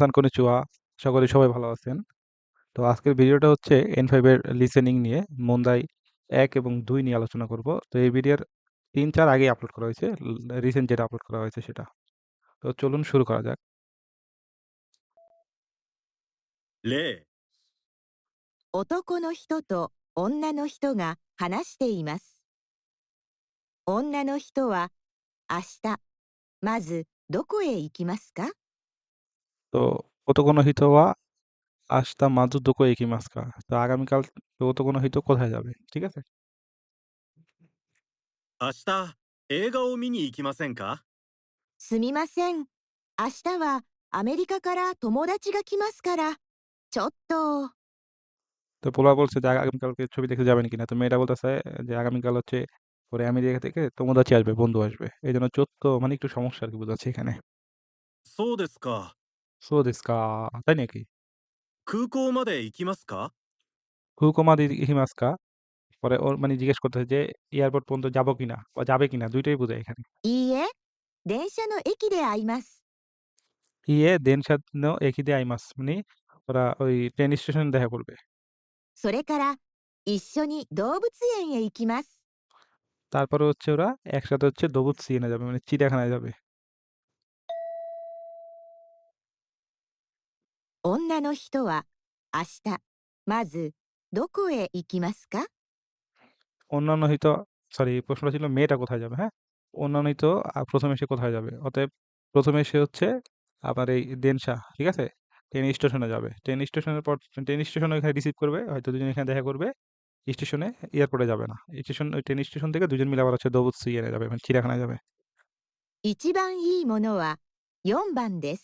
সান konnichiwa আশা করি সবাই ভালো আছেন তো আজকের ভিডিওটা হচ্ছে এন ফাইভের লিসেনিং নিয়ে মন্দাই এক এবং দুই নিয়ে আলোচনা করব তো এই ভিডিওর তিন চার আগে আপলোড করা হয়েছে রিসেন্ট যেটা আপলোড করা হয়েছে সেটা তো চলুন শুরু করা যাক 例、男の人と女の人が話しています。女の人は明日、まずどこへ行きますか তো অতকোনো হিতোয়া আস্তা মাজু দোকো একি মাস্কা তো আগামীকাল অতকোনো হিতো কোথায় যাবে ঠিক আছে 明日、映画を見に行きませんかすみません。明日はアメリカから友達が来ますから、ちょっと。 তো পোলা বলছে যে আগামীকালকে ছবি দেখতে যাবেন কিনা তো মেয়েটা বলতেছে যে আগামীকাল হচ্ছে পরে আমেরিকা থেকে তোমাদাচি আসবে বন্ধু আসবে এই জন্য চোদ্দ মানে একটু সমস্যা আর কি বোঝাচ্ছে এখানে そうですか。 সো দিসকা তাই নাকি 空港まで行きますか হুকুমা দি হিমাস্কা পরে ওর মানে জিজ্ঞেস করতেছে যে এয়ারপোর্ট পর্যন্ত যাবো কিনা বা যাবে কিনা দুইটাই বোঝায় এখানে いいえ、電車の駅で会います。 ইয়ে দেন সাদ একই দিয়ে আইমাস মানে ওরা ওই ট্রেন স্টেশন দেখা করবে それから、一緒に動物園へ行きます。 তারপরে হচ্ছে ওরা একসাথে হচ্ছে দবুত সিএনে যাবে মানে চিড়িয়াখানায় যাবে 女の人は明日、まずどこへ行きますか অন্যান্য হয়তো সরি প্রশ্নটা ছিল মেয়েটা কোথায় যাবে হ্যাঁ অন্যান্য হয়তো আ, প্রথমে সে কোথায় যাবে অতএব প্রথমে সে হচ্ছে আবার এই দেনশা ঠিক আছে ট্রেন স্টেশনে যাবে ট্রেন স্টেশনের পর ট্রেন স্টেশনে এখানে রিসিভ করবে হয়তো দুজন এখানে দেখা করবে স্টেশনে এয়ারপোর্টে যাবে না স্টেশন ওই ট্রেন স্টেশন থেকে দুজন মিলে আবার হচ্ছে দবুত সিএনে যাবে মানে চিড়িয়াখানায় যাবে 一番いいものは4番です。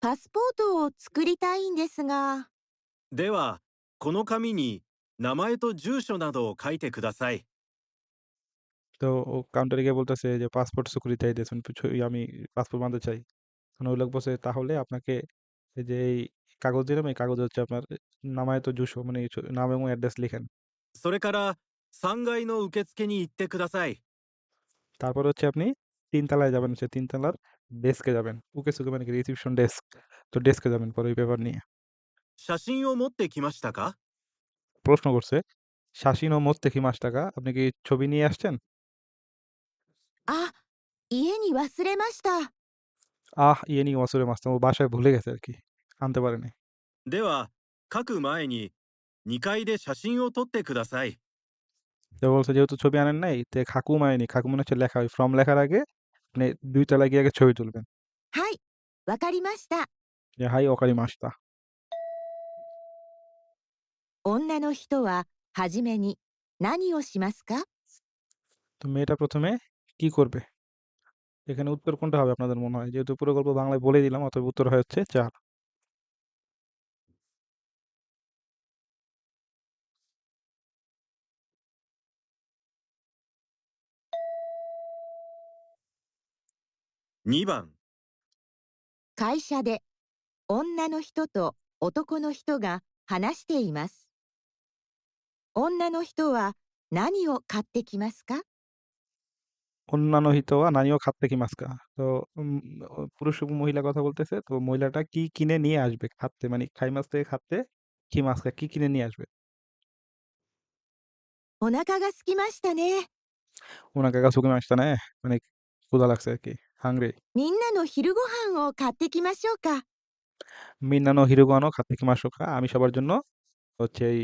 パスポートを作りたいんですが、では、この紙に名前と住所などを書いてください。 তো ও কাউন্টারে গিয়ে বলতেছে যে পাসপোর্ট সিকিউরিটি দিয়েছেন আমি পাসপোর্ট বানাতে চাই তখন ওই লোক বলছে তাহলে আপনাকে এই যে এই কাগজ দিলাম এই কাগজে হচ্ছে আপনার নামায় তো জুসো মানে এই ছ- নাম এবং অ্যাড্রেস লিখেন それから、3階の受付に行ってください。 তারপর হচ্ছে আপনি তিনতলায় যাবেন হচ্ছে তিনতলার ডেস্কে যাবেন ওকে সুকে মানে কি রিসিপশন ডেস্ক তো ডেস্কে যাবেন পরে ওই পেপার নিয়ে 写真を持ってきましたか প্রশ্ন করছে শাসিন ও মোস্তে মাস টাকা আপনি কি ছবি নিয়ে আসছেন あ、家に忘れました。 আহ ইয়ে নিয়ে অসুরে মাস্তাম ও বাসায় ভুলে গেছে আর কি আনতে পারেনি では、書く前に2階で写真を撮ってください。 তো বলছে যেহেতু ছবি আনেন নাই তে খাকু মানেনি খাকু মানে হচ্ছে লেখা ওই ফর্ম লেখার আগে আপনি দুই তলায় গিয়ে আগে ছবি তুলবেন はい、わかりました。 যে হাই অকারি মাসটা 女の人ははじめに何をしますか তো মেয়েটা প্রথমে কি করবে এখানে উত্তর কোনটা হবে আপনাদের মনে হয় যেহেতু পুরো গল্প বাংলায় বলে দিলাম অতএব উত্তর হয় হচ্ছে চার 2番、会社で女の人と男の人が話しています。女の人は何を買ってきますか অন্যান্য হিতোয়া নানিও খাতে কি মাস্কা তো উম, ও পুরুষ এবং মহিলা কথা বলতেছে তো মহিলাটা কি কিনে নিয়ে আসবে খাতে মানে খাই মাছ থেকে খাতে কি মাস্কা কি কিনে নিয়ে আসবে お腹が空きましたね。 ওনাকে কাছে সুখে মাসটা নেয় মানে ক্ষুধা লাগছে আর কি হাংরি みんなの昼ご飯を買ってきましょうか。 মিন্নানো হিরোগানো খাতে কি মাস আমি সবার জন্য হচ্ছে এই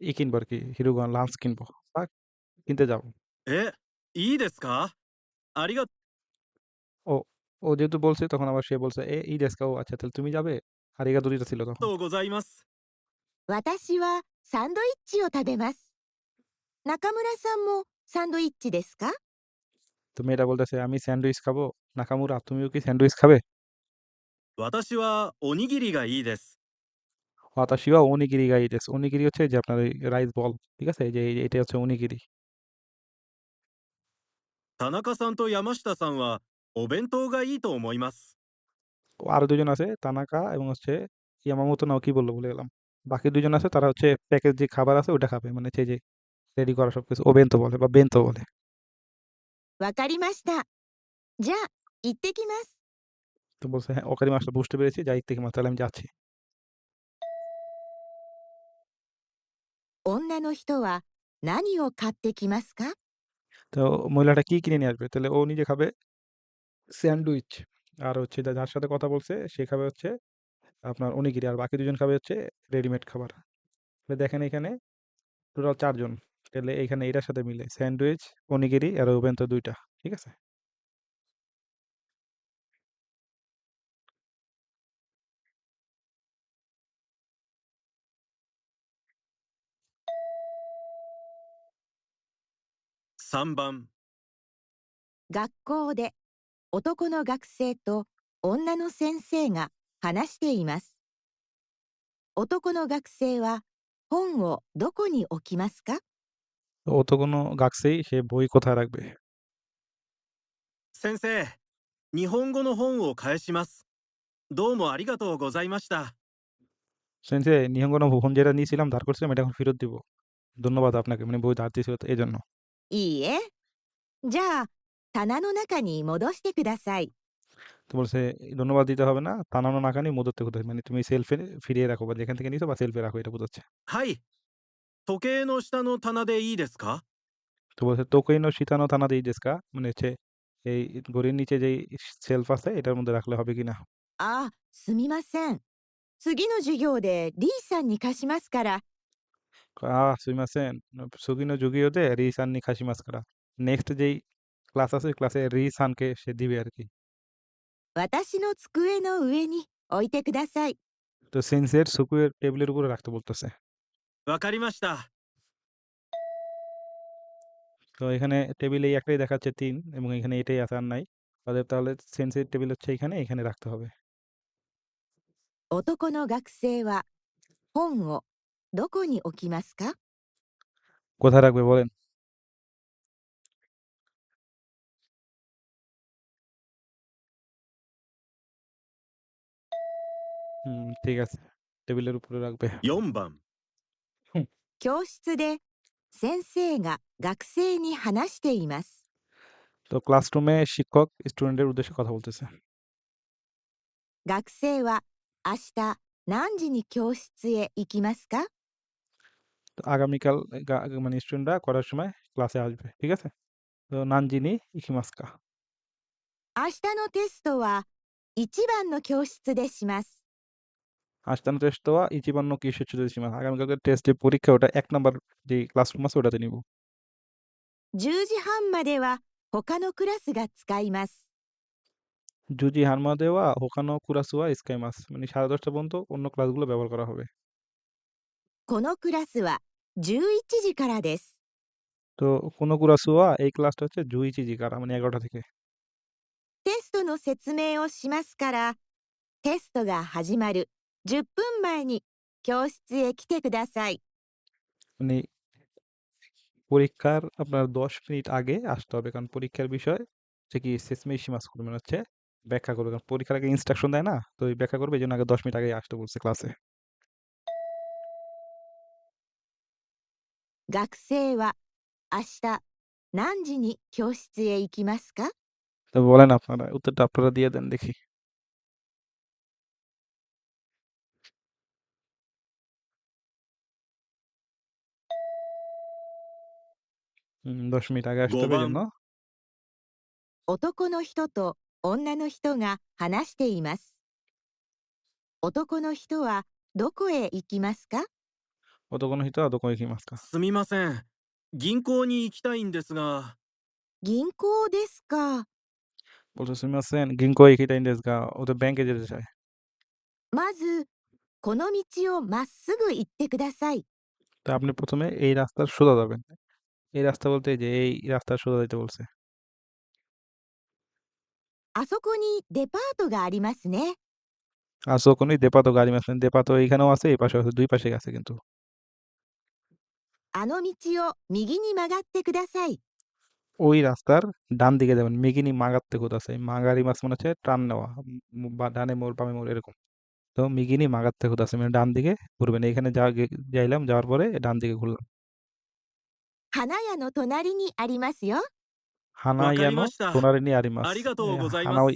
ই কিনবো আর কি হিরোগান লাঞ্চ কিনবো বা কিনতে যাবো え、いいですかありが ও ও যেহেতু বলছে তখন আবার সে বলছে এ ই ডেস্কা ও আচ্ছা তাহলে তুমি যাবে আর এগা দুটিটা ছিল তখন とうございます。私はサンドイッチを食べます。中村さんもサンドイッチですか তো মেয়েটা বলতেছে আমি স্যান্ডউইচ খাবো নাকামুরা তুমিও কি স্যান্ডউইচ খাবে 私はおにぎりがいいです。 ওয়াতাশিওয়া ওনিগিরি গাই দেস ওনিগিরি হচ্ছে যে আপনার রাইস বল ঠিক আছে এই যে এই- এটা হচ্ছে ওনিগিরি 田中さんと山下さんはお弁当がいいと思います。 ও আরো দুজন আছে তানাকা এবং হচ্ছে ইয়ামামোতো নাও কি বললো ভুলে গেলাম বাকি দুজন আছে তারা হচ্ছে প্যাকেজ যে খাবার আছে ওটা খাবে মানে হচ্ছে যে রেডি করা সবকিছু ও বেন্তো বলে বা বেন্তো বলে わかりました。じゃあ、 行ってきます。 তো বলছে হ্যাঁ ওকারি মাসটা বুঝতে পেরেছি যাই থেকে মাস তাহলে আমি যাচ্ছি 女の人は何を買ってきますか তো মহিলাটা কি কিনে নিয়ে আসবে তাহলে ও নিজে খাবে স্যান্ডউইচ আর হচ্ছে যা- যার সাথে কথা বলছে সে খাবে হচ্ছে আপনার অনিগিরি আর বাকি দুজন খাবে হচ্ছে রেডিমেড খাবার তাহলে দেখেন এখানে টোটাল চারজন তাহলে এখানে এটার সাথে মিলে স্যান্ডউইচ অনিগিরি আর ওভেন তো দুইটা ঠিক আছে 3番学校で男の学生と女の先生が話しています。男の学生は本をどこに置きますか？男の学生へボイコタラク先生、日本語の本を返します。どうもありがとうございました。先生、日本語の本じゃらに নিয়েছিলাম ধার করছিলাম এটা এখন ফেরত দিব ধন্যবাদ আপনাকে いいえ。じゃあ、棚の中に戻してください。 তো বলছে ধন্যবাদ দিতে হবে না তানানো নাকানি মদতে কোথায় মানে তুমি সেলফে ফিরিয়ে রাখো বা যেখান থেকে নিয়েছো বা সেলফে রাখো এটা বোঝাচ্ছে はい。時計の下の棚でいいですか তো বলছে তোকেইনো শীতানো থানা দিই দেশকা মানে হচ্ছে এই ঘড়ির নিচে যেই সেলফ আছে এটার মধ্যে রাখলে হবে কিনা あ、すみません。次の授業でリーさんに貸しますから、 আহ সুইমাসেন সুগিনো জুগিও দে রিসান নি খাসি মাস্কারা নেক্সট যেই ক্লাস আছে ওই ক্লাসে রিসানকে সে দিবে আর কি 私の机の上に置いてください。 তো সেন্সের সুকুয়ের টেবিলের উপরে রাখতে বলতেছে わかりました。 তো এখানে টেবিলে এই একটাই দেখাচ্ছে তিন এবং এখানে এটাই আছে আর নাই অতএব তাহলে সেন্সের টেবিল হচ্ছে এখানে এখানে রাখতে হবে 男の学生は本を どこに置きますか কোথায় রাখবে বলেন হুম ঠিক আছে টেবিলের উপরে রাখবে 4番、教室で先生が学生に話しています。 তো ক্লাসরুমে শিক্ষক স্টুডেন্টের উদ্দেশ্যে কথা বলতেছে 学生は明日何時に教室へ行きますか তো আগামীকাল গা- মানে স্টুডেন্টরা করার সময় ক্লাসে আসবে ঠিক আছে তো নানজিনি ইকিমাস্কা 明日のテストは1番の教室でします。 আস্তানো টেস্ট দেওয়া ইচিবান্ন কিসের চুদের সীমা আগামীকালকে টেস্ট যে পরীক্ষা ওটা এক নাম্বার যে ক্লাসরুম আছে ওটাতে নিব 10時半までは他のクラスが使います。 জুজি হানমা দেওয়া হোকানো কুরাসুয়া স্কাইমাস মানে সাড়ে দশটা পর্যন্ত অন্য ক্লাসগুলো ব্যবহার করা হবে このクラスは11時からです。 তো কোনো কুরাসুয়া এই ক্লাসটা হচ্ছে জুইচি জিকারা মানে এগারোটা থেকে テストの説明をしますから、テストが始まる10分前に教室へ来てください。 মানে পরীক্ষার আপনার দশ মিনিট আগে আসতে হবে কারণ পরীক্ষার বিষয় যে কি সেসমেই সীমাস করবে মানে হচ্ছে ব্যাখ্যা করবে কারণ পরীক্ষার আগে ইনস্ট্রাকশন দেয় না তো ওই ব্যাখ্যা করবে এই জন্য আগে দশ মিনিট আগে আসতে বলছে ক্লাসে 学生は明日何時に教室へ行きますか তো বলেন আপনারা উত্তরটা আপনারা দিয়ে দেন দেখি হুম, দশ মিনিট আগে আসতে হবে এই জন্য 男の人と女の人が話しています。男の人はどこへ行きますか অত কোনো হিতো অত কোনো কি মাস্কা すみません。銀行に行きたいんですが、銀行ですか。 বলছে সুমিমাসেন গিঙ্কো ইকিটা ইন্ডেসগা ওদের ব্যাংকে যেতে চায় まず、この道をまっすぐ行ってください。 তো আপনি প্রথমে এই রাস্তার সোজা যাবেন এই রাস্তা বলতে এই যে এই রাস্তার সোজা যেতে বলছে あそこにデパートがありますね。 আর সকুনি দেপাতো গাড়ি মাসেন দেপাতো এইখানেও আছে এই পাশে আছে দুই পাশে আছে কিন্তু あの道を右に曲がってください。 ওই রাস্তার ডান দিকে যাবেন মেগিনি মাগাতে কোথাছে মাগারি মাছ মনে হচ্ছে টান নেওয়া উম, বা ডানে মোড় বামে মোড় এরকম তো মিগিনি মাগাতে কোথাছে মানে ডান দিকে ঘুরবেন এখানে যা গে- যাইলাম যাওয়ার পরে ডান দিকে ঘুরলাম 花屋の隣にありますよ。 হানাইয়ানো わかりました সোনারিনি আরিমাস ありがとうございます হানা ওই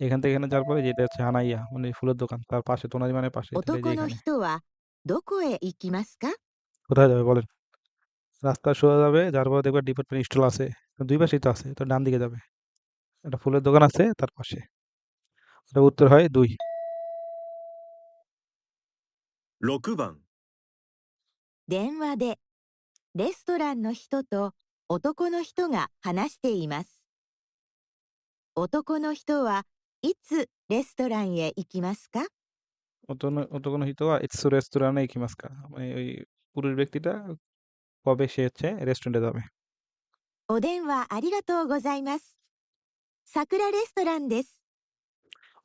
এখান থেকে এখানে যাওয়ার পরে যেটা হচ্ছে হানাইয়া মানে ফুলের দোকান তার পাশে তোনারি মানে পাশে তাহলে এই যে 男の এখানে 人はどこへ行きますか কোথায় যাবে বলেন রাস্তা সোজা যাবে যার পরে দেখবে ডিপার্টমেন্ট স্টল আছে তো দুই পাশেই তো আছে তো ডান দিকে যাবে একটা ফুলের দোকান আছে তার পাশে ওটা উত্তর হয় দুই 6番電話でレストランの人と男の人が話しています。男の人はいつレストランへ行きますか অতনো অতোকোনো হিতো ইটসু রেস্টুরেন্টে ইকিমাস্কা মানে ওই পুরুষ ব্যক্তিটা কবে সে হচ্ছে রেস্টুরেন্টে যাবে お電話ありがとうございます。桜レストランです。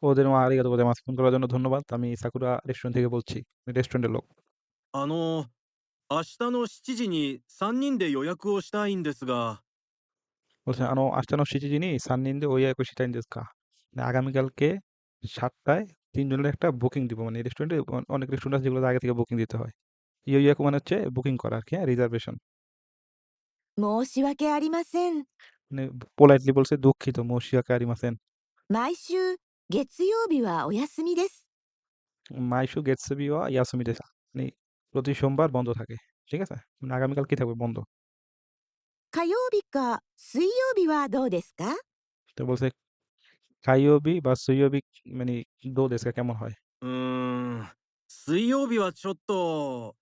ওদের মা আরিগাতো গোজাইমাস ফোন করার জন্য ধন্যবাদ আমি সাকুরা রেস্টুরেন্ট থেকে বলছি রেস্টুরেন্টের লোক あの明日の7時に3人で予約をしたいんですが বলছে আনো আস্টানো সিচিজিনি সাননিন্দে ওই এক সিটাইন দেসকা মানে আগামীকালকে সাতটায় তিনজনের একটা বুকিং দিব মানে রেস্টুরেন্টে অনেক রেস্টুরেন্ট আছে যেগুলো আগে থেকে বুকিং দিতে হয় ইয়ে ইয়াকু মানে হচ্ছে বুকিং করা আর কি রিজার্ভেশন 申し訳ありません。 মানে পোলাইটলি বলছে দুঃখিত মশিয়াকে আরিমাসেন 毎週月曜日はお休みです。 মাইশু গেটসবি ওয়া ইয়াসুমি দেসা মানে প্রতি সোমবার বন্ধ থাকে ঠিক আছে মানে আগামীকাল কি থাকবে বন্ধ 火曜日か水曜日はどうですか তো বলছে কাইওবি বা সুইওবি মানে দো দেশকা কেমন হয় うーん水曜日はちょっと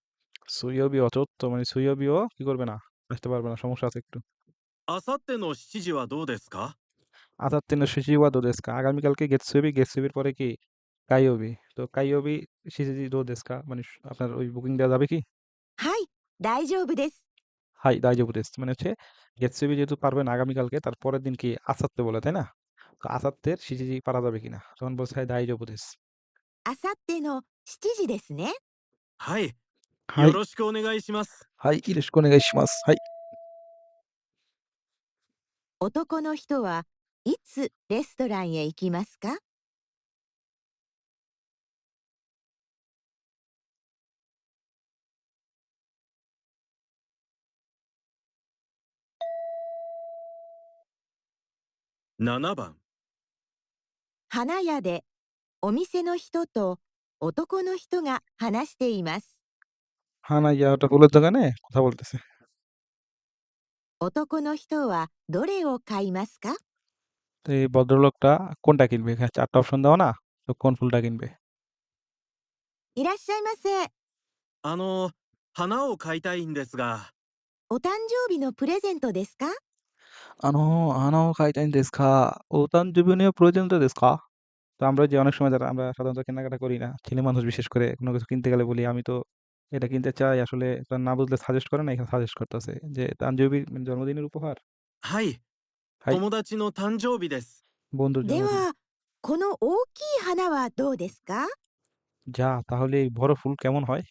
সুইওবি অচত্ব মানে সুইওবিও কি করবে না আসতে পারবে না সমস্যা আছে একটু あさっての7時はどうですか আসার তিন শিশিওয়া দো দেশকা আগামীকালকে গেটসুবি গেটসুবির পরে কি কাইওবি তো কাইওবি শিশিজি দো দেশকা মানে স- আপনার ওই বুকিং দেওয়া যাবে কি はい、大丈夫です。 হাই দাইজবু দেশ মানে হচ্ছে গেটসুবি যেহেতু পারবেন আগামীকালকে তার পরের দিন কি আসাত্তে বলে তাই না তো আসাত্তের শিশিজি পারা যাবে কিনা তখন বলছে হাই দাইজবু দেশ あさっての7時ですね。はい はい。よろしくお願いします。はい、よろしくお願いします。はい。男の人はいつレストランへ行きますか？7番花屋でお店の人と男の人が話しています。হানা ইয়া ওটা ফুলের দোকানে কথা বলতেছে 男の人はどれを買いますか তো এই ভদ্রলোকটা কোনটা কিনবে এখানে চারটা অপশন দেওয়া না তো কোন ফুলটা কিনবে いらっしゃいませ。あの花を買いたいんですが お誕生日のプレゼントですか আনো আনো খাইটাইন দেশ খা ও তান জীবনীয় প্রয়োজন তো দেশ খা তো আমরা যে অনেক সময় যারা আমরা সাধারণত কেনাকাটা করি না ছেলে মানুষ বিশেষ করে কোনো কিছু কিনতে গেলে বলি আমি তো এটা কিনতে চাই আসলে এটা না বুঝলে সাজেস্ট করে না এখানে সাজেস্ট করতেছে যে তানজবি মানে জন্মদিনের উপহার はい、はい友達の誕生日です বন্ধুর で জন্মদিন は、この大きい花はどうですか যা তাহলে এই বড় ফুল কেমন হয়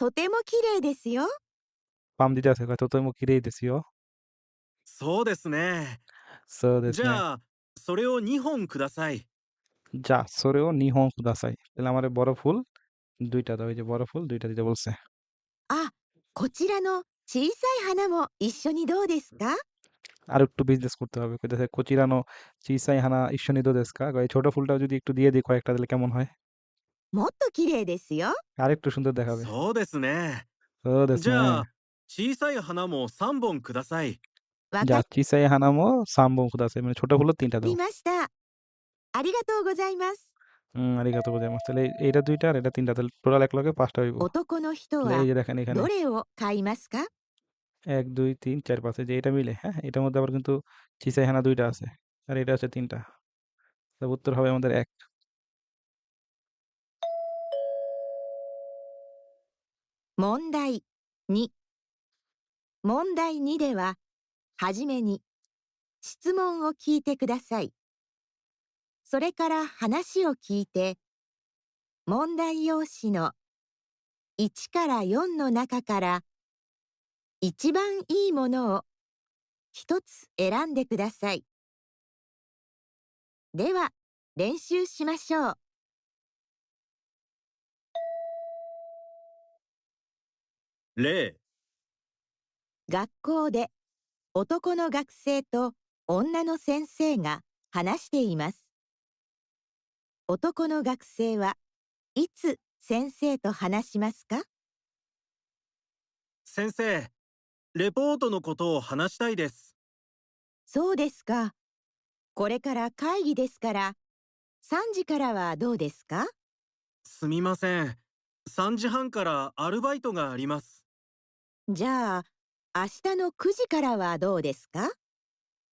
とても綺麗ですよ。 পাম দিতে আছে হয়তো তুমি কিরেই দেশিও そうですね সো দেশ じゃあそれを2本ください যা সরেও নিহং কুদাসাই তাহলে আমার বড় ফুল দুইটা দাও এই যে বড় ফুল দুইটা দিতে বলছে あ、こちらの小さい花も一緒にどうですか আর একটু বিজনেস করতে হবে কইতেছে কোচিরানো চিসাই হানা ইশ্বনিদো দেশকা এই ছোট ফুলটাও যদি একটু দিয়ে দিই কয়েকটা দিলে কেমন হয় もっと綺麗ですよ。 আর একটু সুন্দর দেখাবে そうですね তো দেশ じゃあ小さい花も3本くださいわ যা か চিসাই হানামো সাম্বম কুদাসাই মানে ছোট ফুলও তিনটা দাও りました。ありがとうございます。 হুম আরিগাতো গোজাইমাস তাহলে এই- এইটা দুইটা আর এটা তিনটা তাহলে টোটাল এক লগে পাঁচটা হইব 男の人 তাহলে は এই যে দেখেন এখানে どれを買いますか এক দুই তিন চার পাঁচ এই যে এটা মিলে হ্যাঁ এটার মধ্যে আবার কিন্তু চিসাই হানা দুইটা আছে আর এটা হচ্ছে তিনটা তাহলে উত্তর হবে আমাদের এক 問題2問題2では、はじめに質問を聞いてください。 それから話を聞いて、問題用紙の1から4の中から一番いいものを一つ選んでください。では、練習しましょう。例、学校で男の学生と女の先生が話しています。男の学生はいつ先生と話しますか？先生、レポートのことを話したいです。そうですか。これから会議ですから、3時からはどうですか？すみません。3時半からアルバイトがあります。じゃあ、明日の9時からはどうですか？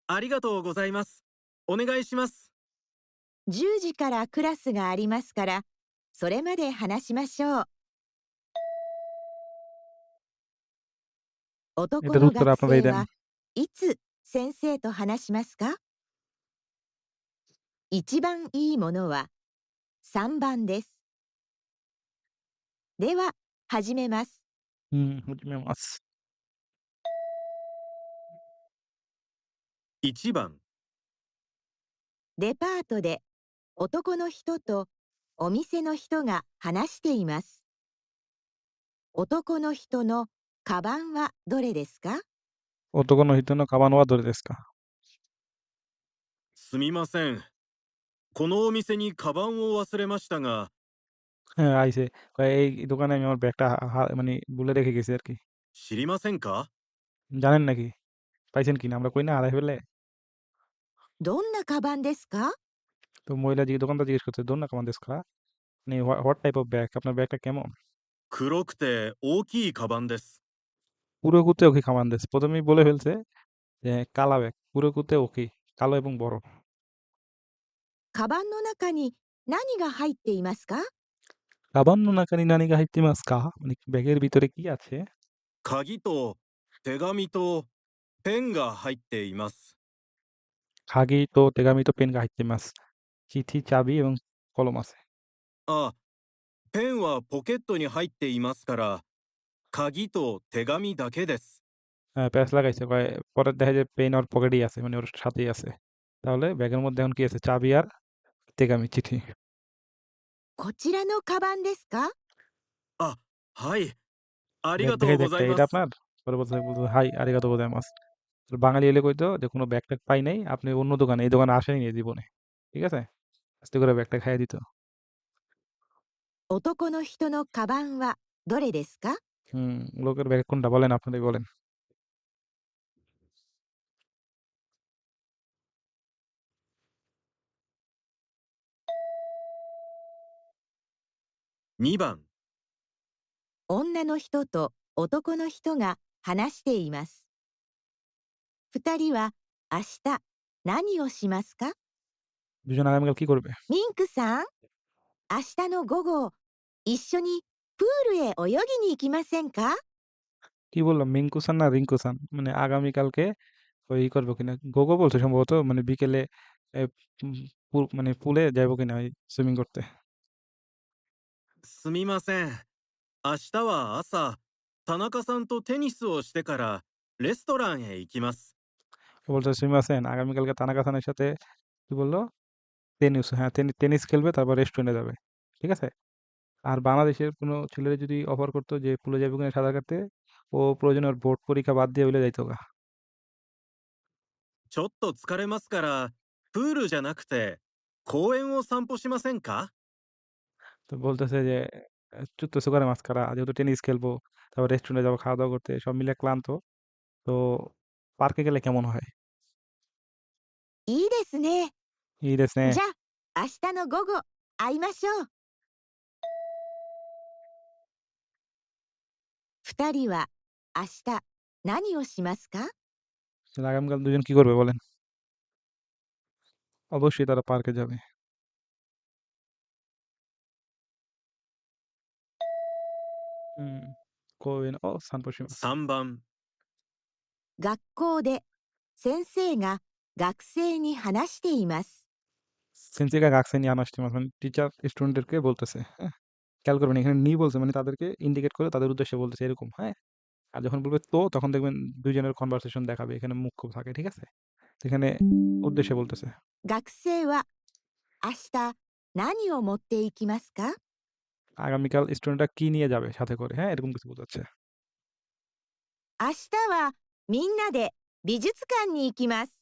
ありがとうございます。お願いします。10時からクラスがありますから、それまで話しましょう。男の学生はいつ先生と話しますか？一番いいものは3番です。では、始めます。うん、始めます。1番デパートで男の人とお店の人が話しています。男の人のカバンはどれですか 男の人のカバンはどれですかすみません。このお店にカバンを忘れましたが、 হ্যাঁ আইছে কয় এই দোকানে আমি আমার ব্যাগটা হা- হা- মানে ভুলে রেখে গেছি আর কি 知りませんか জানেন নাকি পাইছেন কিনা আমরা কই না হারাই ফেলে どんなカバンですか তো মহিলা জিজ্ঞেস দোকানদার জিজ্ঞেস করছে দোন না কামান দেশ কা মানে হোয়াট টাইপ অফ ব্যাগ আপনার ব্যাগটা কেমন 黒くて大きいカバンです。 পুরো কুতে ওকে কামান দেশ প্রথমেই বলে ফেলছে যে কালা ব্যাগ পুরো কুতে ওকে কালো এবং বড় カバンの中に何が入っていますか কাবান নো নাকানি নানি গা হাইতে মাস কা মানে ব্যাগের ভিতরে কি আছে 鍵と手紙とペンが入っています。 খাগি তো তেগামি তো পেন গা হাইতে মাস চিঠি চাবি এবং কলম আছে あ、ペンはポケットに入っていますから、鍵と手紙だけです。 হ্যাঁ, প্যাচ লাগাইছে কয় পরে দেখা যায় পেন ওর পকেটেই আছে মানে ওর সাথেই আছে তাহলে ব্যাগের মধ্যে এখন কি আছে চাবি আর তেগামি চিঠি あ、こちらのカバンですかはい。あり ব্যাগ がとう দেখাই ご দেখতে ざい এটা ます。 আপনার পরে বলতে বলতে হাই আরিগাতো গোজাইমাস বাঙালি এলে কইতো যে কোনো ব্যাগ ট্যাগ পাই নাই আপনি অন্য দোকানে এই দোকানে আসেনি এই জীবনে ঠিক আছে আস্তে করে ব্যাগটা খাইয়ে দিত 男の人のカバンはどれですか হুম লোকের ব্যাগ কোনটা বলেন আপনাদের বলেন 2番、女の人と男の人が話しています。二人は明日何をしますか দুজন আগামীকাল কি করবে ミンクさん、明日の午後、一緒にプールへ泳ぎに行きませんか কি বললাম মিঙ্কুসান না রিঙ্কুসান মানে আগামীকালকে ওই করবো কিনা গোগো বলছে সম্ভবত মানে বিকেলে এ, উম, পুল- মানে পুলে যাইবো কিনা ওই সুইমিং করতে すみません。明日は朝、田中さんとテニスをしてからレストランへ行きます。 বলছে সুইমাসেন আগামীকালকে তানাকা সানের সাথে কি বললো টেনিস হ্যাঁ টেনি- টেনিস খেলবে তারপর রেস্টুরেন্টে যাবে ঠিক আছে আর বাংলাদেশের কোনো ছেলেরা যদি অফার করতো যে পুলে যাবে কিনা সাঁতার কাটতে ও প্রয়োজনে ওর বোর্ড পরীক্ষা বাদ দিয়ে হইলে যাইতো গা ちょっと疲れますから、プールじゃなくて、公園を散歩しませんか তো বলতেছে যে চুত্তো সুগারে মাছ খারা যেহেতু টেনিস খেলবো তারপর রেস্টুরেন্টে যাবো খাওয়া দাওয়া করতে সব মিলে ক্লান্ত তো পার্কে গেলে কেমন হয় いいですね。 এই দেশ じゃあ、明日の午後、会いましょう。二人は明日何をしますか তাহলে আগামীকাল দুজন কি করবে বলেন অবশ্যই তারা পার্কে যাবে হুম কোয়েন ও সানপোশিমা 3番、学校で先生が学生に話しています。 সেন্সিকা গাকসেনি আনাস্টিমাস মানে টিচার স্টুডেন্টদেরকে বলতেছে হ্যাঁ খেয়াল করবেন এখানে নি বলছে মানে তাদেরকে ইন্ডিকেট করে তাদের উদ্দেশ্যে বলতেছে এরকম হ্যাঁ আর যখন বলবে তো তখন দেখবেন দুইজনের কনভারসেশন দেখাবে এখানে মুখ্য থাকে ঠিক আছে তো এখানে উদ্দেশ্যে বলতেছে 学生は明日何を持っていきますか আগামীকাল স্টুডেন্টরা কি নিয়ে যাবে সাথে করে হ্যাঁ এরকম কিছু বোঝাচ্ছে 明日はみんなで美術館に行きます。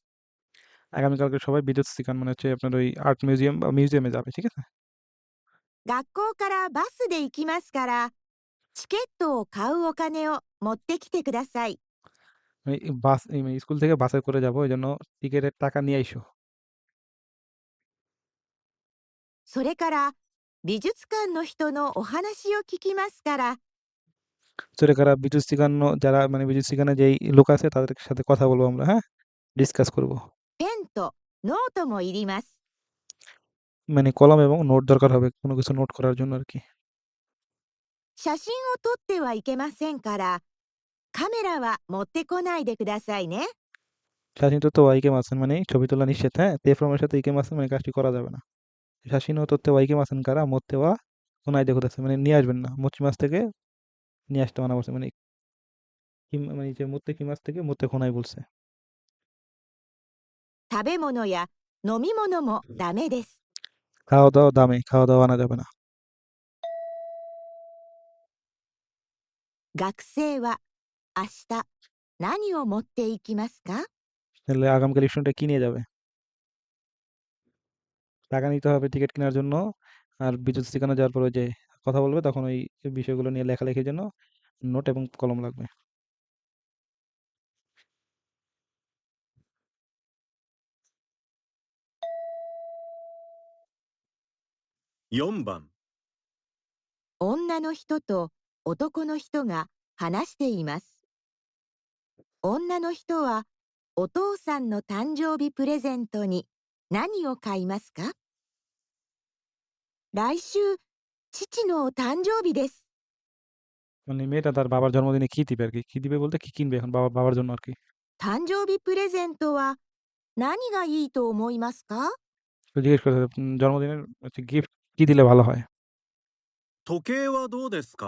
আগামীকালকে সবাই বিদ্যুৎ সিকান মানে হচ্ছে আপনার ওই আর্ট মিউজিয়াম বা মিউজিয়ামে যাবে ঠিক আছে 学校からバスで行きますから、チケットを買うお金を持ってきてください。 মানে এই বাস এই মানে স্কুল থেকে বাসে করে যাবো এই জন্য টিকিটের টাকা নিয়ে আইসো それから美術館の人のお話を聞きますから、 সুরেখারা বিদ্যুৎ সিকান্ন যারা মানে বিদ্যুৎ সিকানে যেই লোক আছে তাদের সাথে কথা বলবো আমরা হ্যাঁ ডিসকাস করব ペン とノートもいります。 মানে কলম এবং নোট দরকার হবে কোনো কিছু নোট করার জন্য আর কি 写真を撮ってはいけませんから、カメラは持ってこないでくださいね。 শাসিন তো ওয়াইকে মাসেন মানে ছবি তোলা নিষেধ হ্যাঁ পেফ্রমের সাথে ইকে মাসেন মানে কাজটি করা যাবে না শাসিন ও তোতে ওয়াইকে মাসেন কারা মরতে ওয়া কোনায় দেখো আছে মানে নিয়ে আসবেন না মুচি মাছ থেকে নিয়ে আসতে মানা বলছে মানে কি মানে যে মরতে কি মাছ থেকে মরতে কোনায় বলছে 食べ物や飲み物もダメです。 খাওয়া দাওয়া দামে খাওয়া দাওয়া আনা যাবে না 学生は明日何を持っていきますか তাহলে আগামীকাল স্টুডেন্টটা কি নিয়ে যাবে টাকা নিতে হবে টিকিট কেনার জন্য আর বিদ্যুৎ ঠিকানা যাওয়ার পরে যে কথা বলবে তখন ওই বিষয়গুলো নিয়ে লেখালেখির জন্য নোট এবং কলম লাগবে 4番 女の人と男の人が話しています。女の人はお父さんの誕生日プレゼントに何を買いますか来週、父の誕生日です。 মানে মেয়েটা তার বাবার জন্মদিনে কি দিবে আর কি কি দিবে বলতে কি কিনবে এখন বাবা বাবার জন্য আর কি 誕生日プレゼントは何がいいと思いますか তো জিজ্ঞেস করতে জন্মদিনের হচ্ছে গিফট কি দিলে ভালো হয় 時計はどうですか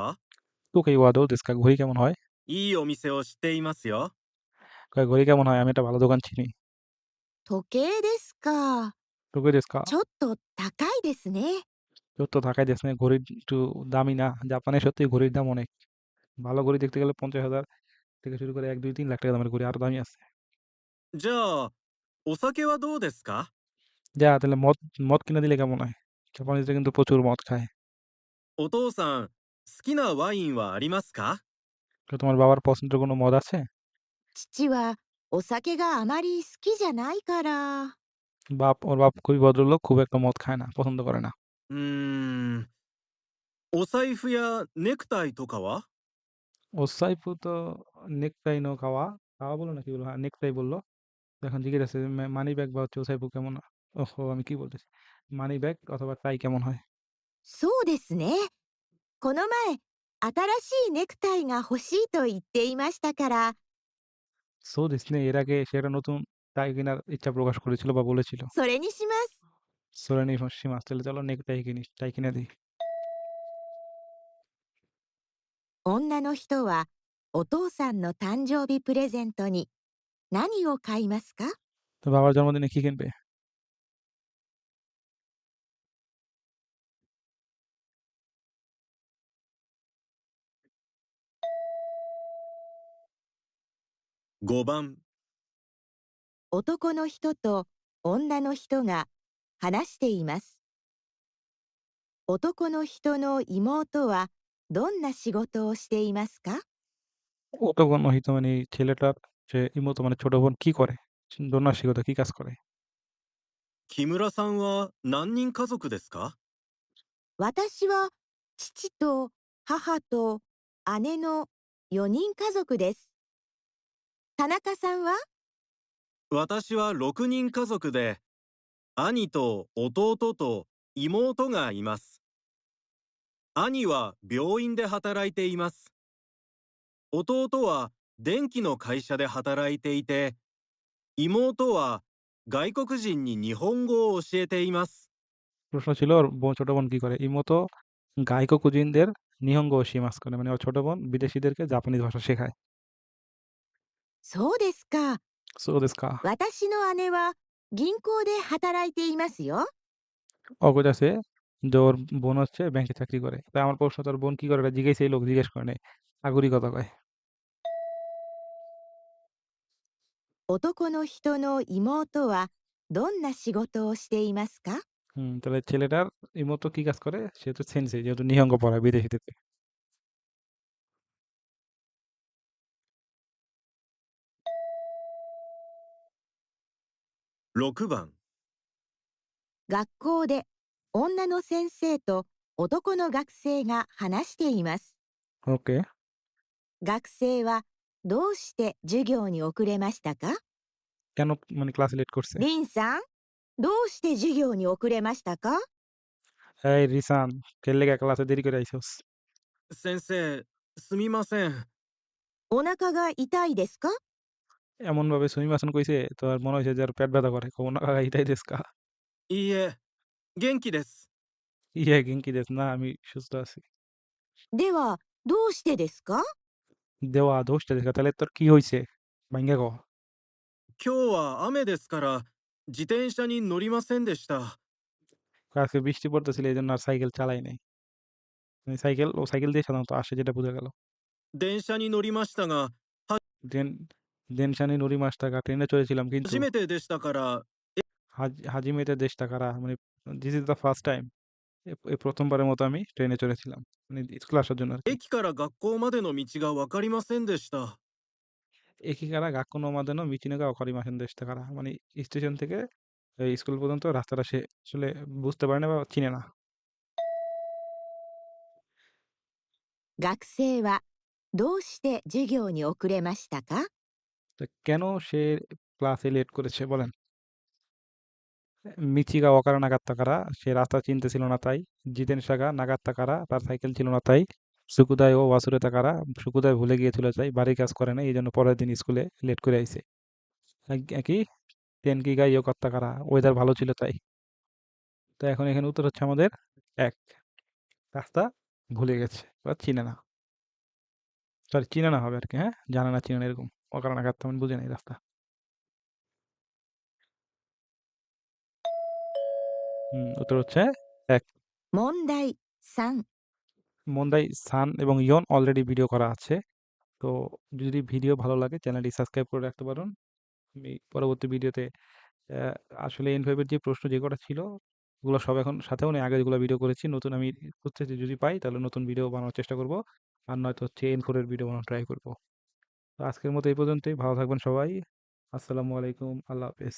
তোকে ওয়াদো দেশকা ঘড়ি কেমন হয় いいお店を知っていますよ কয় ঘড়ি কেমন হয় আমি একটা ভালো দোকান চিনি 時計ですか。 তোকে দেশকা ちょっと高いですね。 তোর তো থাকাই দেশ না ঘড়ির একটু দামি না জাপানে সত্যি ঘড়ির দাম অনেক ভালো ঘড়ি দেখতে গেলে পঞ্চাশ হাজার থেকে শুরু করে এক দুই তিন লাখ টাকা দামের ঘড়ি আরো দামি আছে じゃあお酒はどうですか যা তাহলে মদ মদ কিনে দিলে কেমন হয় জাপানিজরা কিন্তু প্রচুর মদ খায় お父さん好きなワインはありますか তো তোমার বাবার পছন্দের কোনো মদ আছে 父はお酒があまり好きじゃないから。 বাপ ওর বাপ খুবই ভদ্রলোক খুব একটা মদ খায় না পছন্দ করে না うーんお財布やネクタイとかは ও সাইফু তো নেকটাই নো খাওয়া খাওয়া বলো না কি বলো হ্যাঁ নেকটাই বললো তো এখন জিজ্ঞেস আছে মানি ব্যাগ বা হচ্ছে ও সাইফু কেমন ওহো আমি কি বলতেছি মানি ব্যাগ অথবা টাই কেমন হয় そうですね。この前、新しいネクタイが欲しいと言っていましたから、 সো দিসনে এর আগে সে একটা নতুন টাই কেনার ইচ্ছা প্রকাশ করেছিল বা বলেছিল それにします。 সোরেনি সীমাস তাহলে চলো নেকটাই কিনি টাই কিনে দিই 女の人はお父さんの誕生日プレゼントに何を買いますか তো বাবার জন্মদিনে কি কিনবে 5番男の人と女の人が話しています。男の人の妹はどんな仕事をしていますか অতগণ হিত মানে এই ছেলেটার যে ইমতো মানে ছোট বোন কি করে দোনার শিখতে কি কাজ করে 木村さんは何人家族ですか私は父と母と姉の4人家族です。 田中さんは私は6人家族で兄と弟と妹がいます兄は病院で働いています弟は電気の会社で働いていて妹は外国人に日本語を教えています প্রশ্ন ছিল ওর বোন ছোট বোন কি করে ইমতো গাইকো কুজিনদের নিহঙ্গ ও শিমাস করে মানে ওর ছোট বোন বিদেশিদেরকে জাপানিজ ভাষা শেখায় そうですか。 সো দেস্কা 私の姉は銀行で働いていますよ。 অগজ আছে যে ওর বোন হচ্ছে ব্যাংকে চাকরি করে তাই আমার প্রশ্ন তোর বোন কি করে এটা জিজ্ঞেস এই লোক জিজ্ঞেস করে নাই আগুরি কথা কয় 男の人の妹はどんな仕事をしていますか হুম তাহলে ছেলেটার ইমতো কি কাজ করে সে তো সেন্সে যেহেতু নিহঙ্গ পড়ায় বিদেশিদেরকে 6番、 学校で女の先生と男の学生が話しています。 ওকে 学生はどうして授業に遅れましたか কেন মানে ক্লাসে লেট করছে リンさん、どうして授業に遅れましたか এই রিসান কেন লেগে ক্লাসে দেরি করে আইছস 先生、すみません。 お腹が痛いですか এমন ভাবে সুমিমাসন কইছে তোর মনে হয়েছে যে আর পেট ব্যথা করে কোন এটাই দেশকা いいえ、元気です。 ইয়ে গেঙ্কি দেশ না আমি সুস্থ আছি では、どうしてですか দেওয়া দোষটা দেখা তাহলে তোর কি হইছে ভাঙ্গা ক 今日は雨ですから、自転車に乗りませんでした。 আজকে বৃষ্টি পড়তেছিল এই জন্য আর সাইকেল চালাই নাই মানে সাইকেল ও সাইকেল দিয়ে সাধারণত আসে যেটা বোঝা গেল 電車に乗りましたが、 দেন দেনশানি নুরি মাস টাকা ট্রেনে চড়েছিলাম কিন্তু 初めてでしたから、 হাজ- হাজিমেতে দেশ টাকারা মানে this is the first time এই প্রথমবারের মতো আমি ট্রেনে চড়েছিলাম মানে স্কুল আসার জন্য আর কি 駅から学校までの道が分かりませんでした。 একিকারা গাক্কুনো মাদেনো মিচিনেগা অকারি মাসেন দেশ টাকারা মানে স্টেশন থেকে এই স্কুল পর্যন্ত রাস্তাটা সে আসলে বুঝতে পারে না বা চিনে না 学生はどうして授業に遅れましたか তো কেন সে ক্লাসে লেট করেছে বলেন? মিচিগা অকারা নাগাত্তাকারা সে রাস্তা চিনতে ছিল না তাই। জিতেন সাগা নাগাত্তাকারা তার সাইকেল ছিল না তাই। সুকুদায় ও ওয়াসুরে তাকারা সুকুদায় ভুলে গিয়েছিল তাই বাড়ি কাজ করে না এই জন্য পরের দিন স্কুলে লেট করে আইছে। কি? একই তেনকিগা ইয়ে কত্তাকারা ওয়েদার ভালো ছিল তাই। তো এখন এখানে উত্তর হচ্ছে আমাদের এক। রাস্তা ভুলে গেছে বা চিনে না সরি চিনে না হবে আর কি হ্যাঁ? জানে না, চিনে না, এরকম। অকারা নাগাত্তা মানে বুঝে নাই রাস্তা। হুম উত্তর হচ্ছে 問題3 মন্দাই সান এবং ইয়ন অলরেডি ভিডিও করা আছে। তো যদি ভিডিও ভালো লাগে চ্যানেলটি সাবস্ক্রাইব করে রাখতে পারেন। আমি পরবর্তী ভিডিওতে আসলে এন ফাইভের যে প্রশ্ন যে কটা ছিল ওগুলো সব এখন সাথেও নেই আগে যেগুলো ভিডিও করেছি নতুন আমি খুঁজতেছি যদি পাই তাহলে নতুন ভিডিও বানানোর চেষ্টা করব। আর নয়তো হচ্ছে এন ফোরের ভিডিও বানানোর ট্রাই করব। আজকের মতো এই পর্যন্তই। ভালো থাকবেন সবাই। আসসালামু আলাইকুম। আল্লাহ হাফেজ।